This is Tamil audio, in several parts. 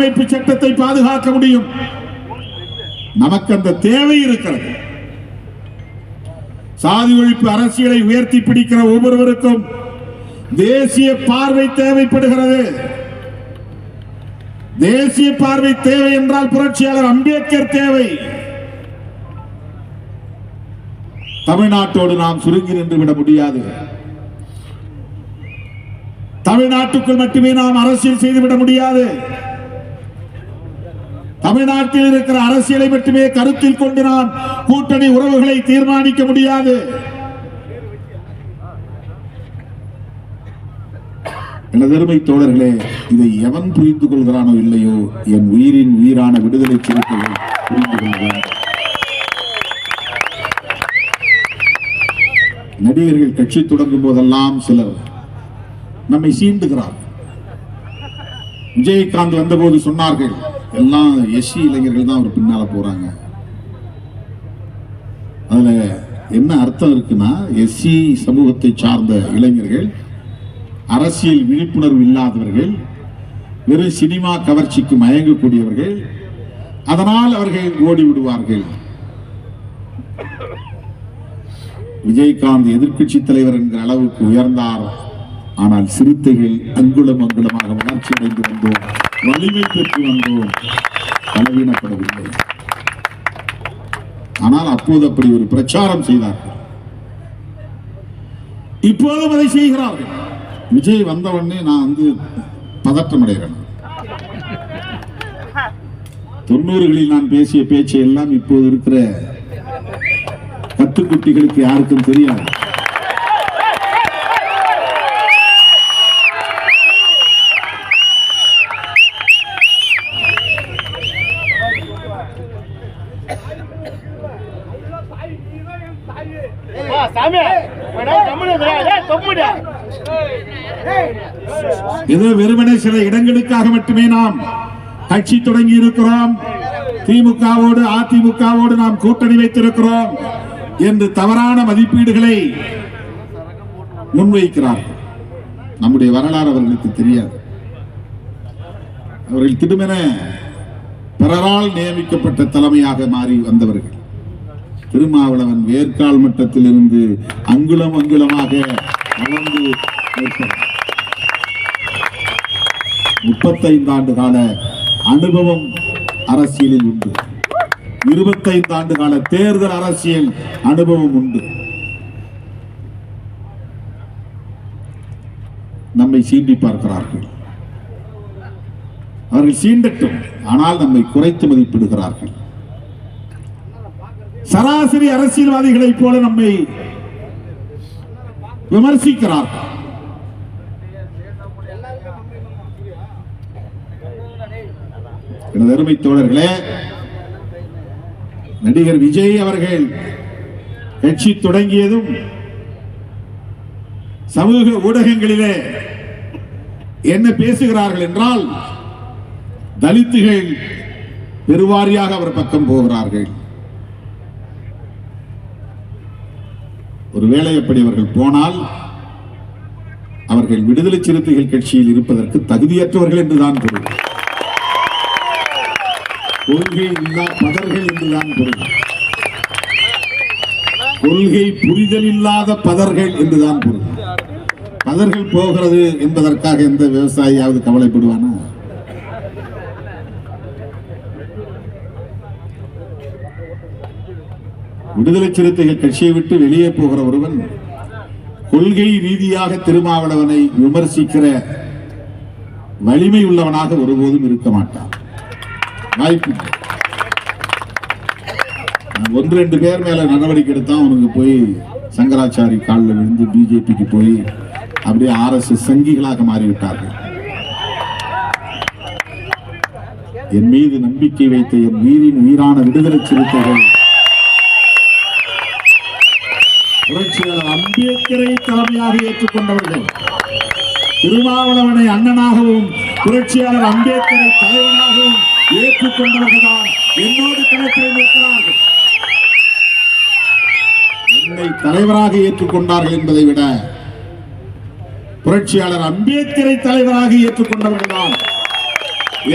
அமைப்பு சட்டத்தை பாதுகாக்க முடியும். நமக்கு அந்த தேவை இருக்கிறது. சாதி ஒழிப்பு அரசியலை உயர்த்தி பிடிக்கிற ஒவ்வொருவருக்கும் தேசிய பார்வை தேவைப்படுகிறது. தேசிய பார்வை தேவை என்றால் புரட்சியாளர் அம்பேத்கர் தேவை. தமிழ்நாட்டோடு நாம் சுருங்கி நின்று விட முடியாது. தமிழ்நாட்டுக்குள் மட்டுமே நாம் அரசியல் செய்துவிட முடியாது. தமிழ்நாட்டில் இருக்கிற அரசியலை மட்டுமே கருத்தில் கொண்டு நாம் கூட்டணி உறவுகளை தீர்மானிக்க முடியாது. எனதருமை தோழர்களே இதை எவன் புரிந்து கொள்கிறானோ இல்லையோ என் உயிரின் உயிரான விடுதலை சிறுத்தைகள் புரிந்து கொள்கிறார் நடிகர்கள் கட்சி தொடங்கும் போதெல்லாம் சிலர் நம்மை சீண்டுகிறார் விஜயகாந்த் வந்தபோது சொன்னார்கள் எல்லாம் எஸ்சி இளைஞர்கள் தான் அவர் பின்னால போறாங்க. அதுல என்ன அர்த்தம் இருக்குன்னா எஸ்சி சமூகத்தை சார்ந்த இளைஞர்கள் அரசியல் விழிப்புணர்வு இல்லாதவர்கள் வெறும் சினிமா கவர்ச்சிக்கு மயங்கக்கூடியவர்கள் அதனால் அவர்கள் ஓடி விடுவார்கள். விஜயகாந்த் எதிர்க்கட்சி தலைவர் என்கிற அளவுக்கு உயர்ந்தார். ஆனால் சிறுத்தைகள் அங்குலம் அங்குலமாக வளர்ச்சி அடைந்து வந்தோம். வலிமை பெற்று வந்தோம் பலவீனப்படவில்லை. ஆனால் அப்போது அப்படி ஒரு பிரச்சாரம் செய்தார்கள். இப்போதும் அதை செய்கிறார்கள். விஜய் வந்த உடனே நான் வந்து பதற்றம் அடைகிறேன் தொண்ணூறுகளில் நான் பேசிய பேச்சை எல்லாம் இப்போது இருக்கிற கத்துக்குட்டிகளுக்கு யாருக்கும் தெரியாது. இது வெறுமனே சில இடங்களுக்காக மட்டுமே நாம் கட்சி தொடங்கி இருக்கிறோம் திமுகவோடு அதிமுகவோடு நாம் கூட்டணி வைத்திருக்கிறோம் என்று தவறான மதிப்பீடுகளை முன்வைக்கிறார்கள். நம்முடைய வரலாறு அவர்களுக்கு தெரியாது. அவர்கள் திடுமென பிறரால் நியமிக்கப்பட்ட தலைமையாக மாறி வந்தவர்கள். திருமாவளவன் வேர்க்கால் மட்டத்திலிருந்து அங்குலம் அங்குலமாக வளர்ந்து நிற்கிறார். முப்பத்தைந்து ஆண்டு கால அனுபவம் அரசியலில் உண்டு. இருபத்தைந்து ஆண்டு கால தேர்தல் அரசியல் அனுபவம் உண்டு. நம்மை சீண்டி பார்க்கிறார்கள். அவர்கள் சீண்டட்டும் ஆனால் நம்மை குறைத்து மதிப்பிடுகிறார்கள். சராசரி அரசியல்வாதிகளைப் போல நம்மை விமர்சிக்கிறார்கள். எனது அருமை தோழர்களே நடிகர் விஜய் அவர்கள் கட்சி தொடங்கியதும் சமூக ஊடகங்களிலே என்ன பேசுகிறார்கள் என்றால் தலித்துகள் பெருவாரியாக அவர் பக்கம் போகிறார்கள். ஒருவேளை அப்படி அவர்கள் போனால் அவர்கள் விடுதலை சிறுத்தைகள் கட்சியில் இருப்பதற்கு தகுதியற்றவர்கள் என்றுதான் பொருள் கொள்கை இல்லா பதர்கள் என்றுதான் பொருள் கொள்கை புரிதல் இல்லாத பதர்கள் என்றுதான் பொருள் பதர்கள் போகிறது என்பதற்காக எந்த விவசாயியாவது கவலைப்படுவானா? விடுதலை சிறுத்தைகள் கட்சியை விட்டு வெளியே போகிற ஒருவன் கொள்கை ரீதியாக திருமாவளவனை விமர்சிக்கிற வலிமை உள்ளவனாக ஒருபோதும் இருக்க மாட்டான். வாய்ப்பு ஒன்று ரெண்டு பேர் மேல நடவடிக்கை எடுத்தா அவனுக்கு போய் சங்கராச்சாரி காலில் விழுந்து பிஜேபிக்கு போய் அப்படியே ஆர்எஸ்எஸ் சங்கிகளாக மாறிவிட்டார்கள். என் மீது நம்பிக்கை வைத்த என் உயிரின் உயிரான விடுதலை சிறுத்தைகள் புரட்சியாளர் அம்பேத்கரை தலைமையாக ஏற்றுக்கொண்டவர்கள். திருமாவளவனை அண்ணனாகவும் புரட்சியாளர் அம்பேத்கரை தலைவனாகவும் ஏற்றுக்கொண்டவர்கள்தான் என்னோடு கணக்கில் நிற்கிறார்கள். என்னை தலைவராக ஏற்றுக்கொண்டார்கள் என்பதை விட புரட்சியாளர் அம்பேத்கரை தலைவராக ஏற்றுக்கொண்டவர்கள் தான்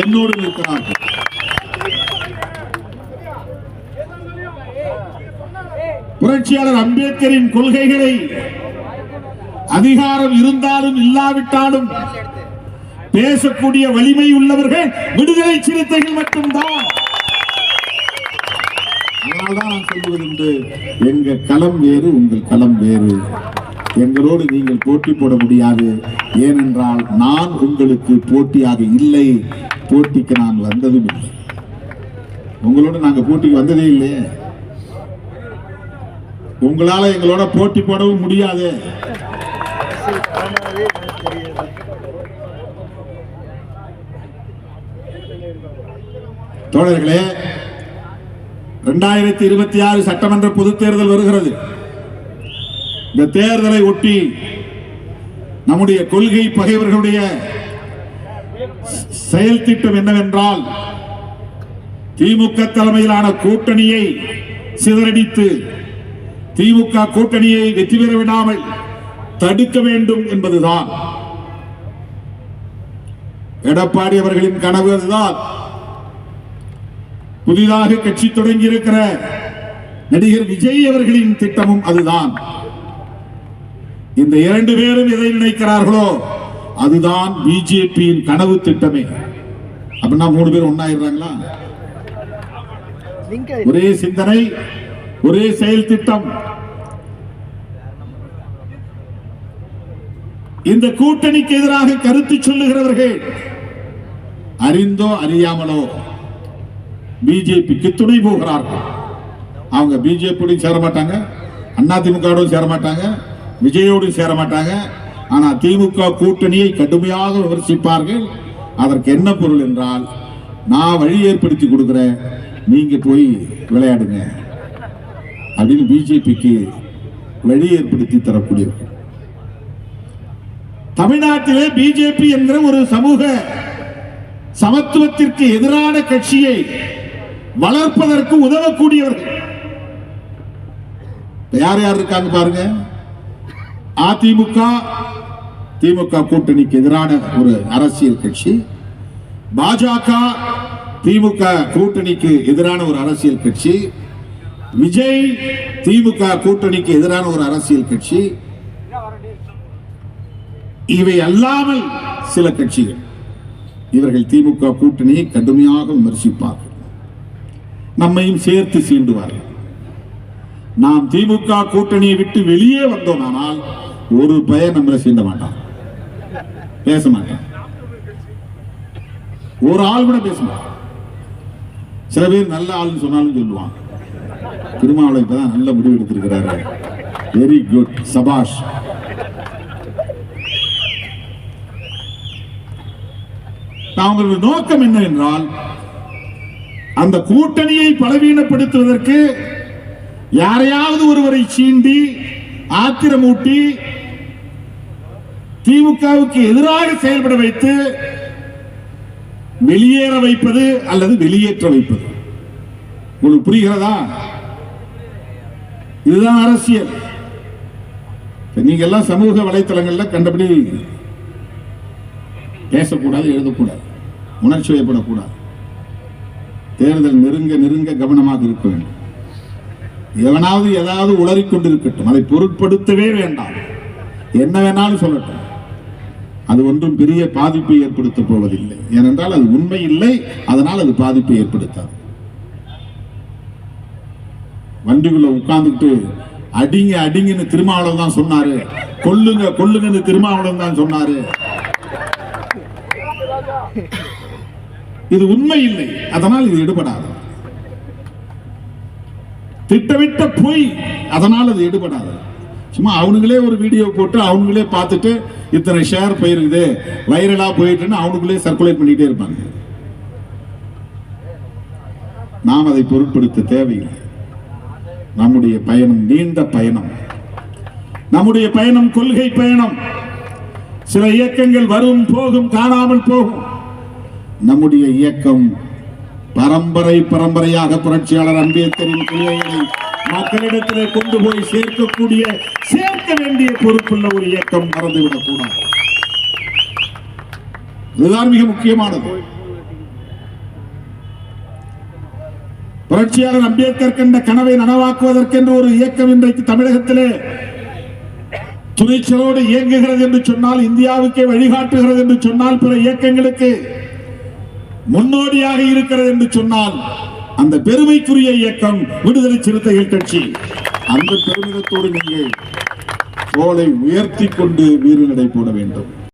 என்னோடு நிற்கிறார்கள். புரட்சியாளர் அம்பேத்கரின் கொள்கைகளை அதிகாரம் இருந்தாலும் இல்லாவிட்டாலும் பேசக்கூடிய வலிமை உள்ளவர்கள் விடுதலை சிறுத்தைகள் மட்டும்தான். நான் சொல்வது உண்டு. எங்க களம் வேறு உங்கள் களம் வேறு. எங்களோடு நீங்கள் போட்டி போட முடியாது. ஏனென்றால் நான் உங்களுக்கு போட்டியாக இல்லை. போட்டிக்கு நான் வந்ததும் இல்லை. உங்களோடு நாங்கள் போட்டிக்கு வந்ததே இல்லையே. உங்களால எங்களோட போட்டி போடவும் முடியாது. தோழர்களே இரண்டாயிரத்தி இருபத்தி ஆறு சட்டமன்ற பொதுத் தேர்தல் வருகிறது. இந்த தேர்தலை ஒட்டி நம்முடைய கொள்கை பகைவர்களுடைய செயல் திட்டம் என்னவென்றால் திமுக தலைமையிலான கூட்டணியை சிதறடித்து திமுக கூட்டணியை வெற்றி பெற விடாமல் தடுக்க வேண்டும் என்பதுதான். எடப்பாடி அவர்களின் கனவு அதுதான். புதிதாக கட்சி தொடங்கி இருக்கிற நடிகர் விஜய் அவர்களின் திட்டமும் அதுதான். இந்த இரண்டு பேரும் எதை நினைக்கிறார்களோ அதுதான் பிஜேபியின் கனவு திட்டமே. அப்படின்னா மூணு பேர் ஒன்னாயிடுறாங்களா ஒரே சிந்தனை ஒரே செயல் திட்டம். இந்த கூட்டணிக்கு எதிராக கருத்து சொல்லுகிறவர்கள் அறிந்தோ அறியாமலோ பிஜேபிக்கு துணை போகிறார்கள். அவங்க பிஜேபியோடும் சேர மாட்டாங்க அதிமுகவோடும் சேர மாட்டாங்க விஜயோடும் சேர மாட்டாங்க. ஆனால் திமுக கூட்டணியை கடுமையாக விமர்சிப்பார்கள். அதற்கு என்ன பொருள் என்றால் நான் வழி ஏற்படுத்தி கொடுக்குறேன் நீங்க போய் விளையாடுங்க. அதில் பிஜேபிக்கு வழி ஏற்படுத்தி தரக்கூடியவர்கள். தமிழ்நாட்டிலே பிஜேபி என்ற ஒரு சமூக சமத்துவத்திற்கு எதிரான கட்சியை வளர்ப்பதற்கு உதவக்கூடியவர்கள். யார் யார் இருக்காங்க பாருங்க. அதிமுக திமுக கூட்டணிக்கு எதிரான ஒரு அரசியல் கட்சி. பாஜக திமுக கூட்டணிக்கு எதிரான ஒரு அரசியல் கட்சி. விஜய் திமுக கூட்டணிக்கு எதிரான ஒரு அரசியல் கட்சி. இவை அல்லாமல் சில கட்சிகள். இவர்கள் திமுக கூட்டணியை கடுமையாக விமர்சிப்பார்கள். நம்மையும் சேர்த்து சீண்டுவார்கள். நாம் திமுக கூட்டணியை விட்டு வெளியே வந்தோமானால் ஒரு பய நம்மளை சீண்ட மாட்டான். பேச மாட்டான். ஒரு ஆள் கூட பேச மாட்டான். சில பேர் நல்ல ஆள்னு சொன்னாலும் சொல்லுவாங்க. திருமாவளவன் இப்பதான் நல்ல முடிவு எடுத்திருக்கிறாரு. வெரி குட் சபாஷ் அவங்களது நோக்கம் என்ன என்றால் அந்த கூட்டணியை பலவீனப்படுத்துவதற்கு யாரையாவது ஒருவரை சீண்டி ஆத்திரமூட்டி திமுகவுக்கு எதிராக செயல்பட வைத்து வெளியேற வைப்பது அல்லது வெளியேற்ற வைப்பது. உங்களுக்கு புரிகிறதா? இதுதான் அரசியல். நீங்க எல்லாம் சமூக வலைத்தளங்கள்ல கண்டபடி பேசக்கூடாது எழுதக்கூடாது உணர்ச்சி வயப்படக்கூடாது தேர்தல் நெருங்க நெருங்க கவனமாக இருக்க வேண்டும். எவனாவது ஏதாவது உளறிக் கொண்டிருக்கட்டும் அதை பொருட்படுத்தவே வேண்டாம். என்ன வேணாலும் சொல்லட்டும். அது ஒன்றும் பெரிய பாதிப்பை ஏற்படுத்த போவதில்லை. ஏனென்றால் அது உண்மை இல்லை அதனால் அது பாதிப்பை ஏற்படுத்தாது. வண்டிக்குள்ள உட்கார்ந்துட்டு அடிங்க அடிங்கன்னு திருமாவளவன் தான் சொன்னாரு. கொல்லுங்க கொல்லுங்கன்னு திருமாவளவன் தான் சொன்னாரு. இது உண்மை இல்லை. அதனால் இது எடுபடாது. திட்டமிட்ட பொய் அதனால் அது எடுபடாது. சும்மா அவனுங்களே ஒரு வீடியோ போட்டு அவனுங்களே பார்த்துட்டு இத்தனை ஷேர் போயிருக்குது வைரலா போயிட்டுன்னு அவனுங்களே சர்க்குலேட் பண்ணிகிட்டே இருப்பாங்க. நாம் அதை பொருட்படுத்த தேவையில்லை. நம்முடைய பயணம் நீண்ட பயணம். நம்முடைய பயணம் கொள்கை பயணம். சில இயக்கங்கள் வரும் போகும் காணாமல் போகும். நம்முடைய இயக்கம் பரம்பரை பரம்பரையாக புரட்சியாளர் அம்பேத்கரின் கொள்கைகளை மக்களிடத்திலே கொண்டு போய் சேர்க்கக்கூடிய சேர்க்க வேண்டிய பொறுப்புள்ள ஒரு இயக்கம் மறந்துவிடக்கூடாது. இதுதான் மிக முக்கியமானது. புரட்சியாளர் அம்பேத்கர் கண்ட கனவை நனவாக்குவதற்கென்று ஒரு இயக்கம் இன்றைக்கு தமிழகத்திலே துணிச்சலோடு இயங்குகிறது என்று சொன்னால் இந்தியாவுக்கே வழிகாட்டுகிறது என்று சொன்னால் பிற இயக்கங்களுக்கு முன்னோடியாக இருக்கிறது என்று சொன்னால் அந்த பெருமைக்குரிய இயக்கம் விடுதலை சிறுத்தைகள் கட்சி. அந்த பெருமிதத்தோடு நீங்கள் தோலை உயர்த்தி கொண்டு வீறு நடை போட வேண்டும்.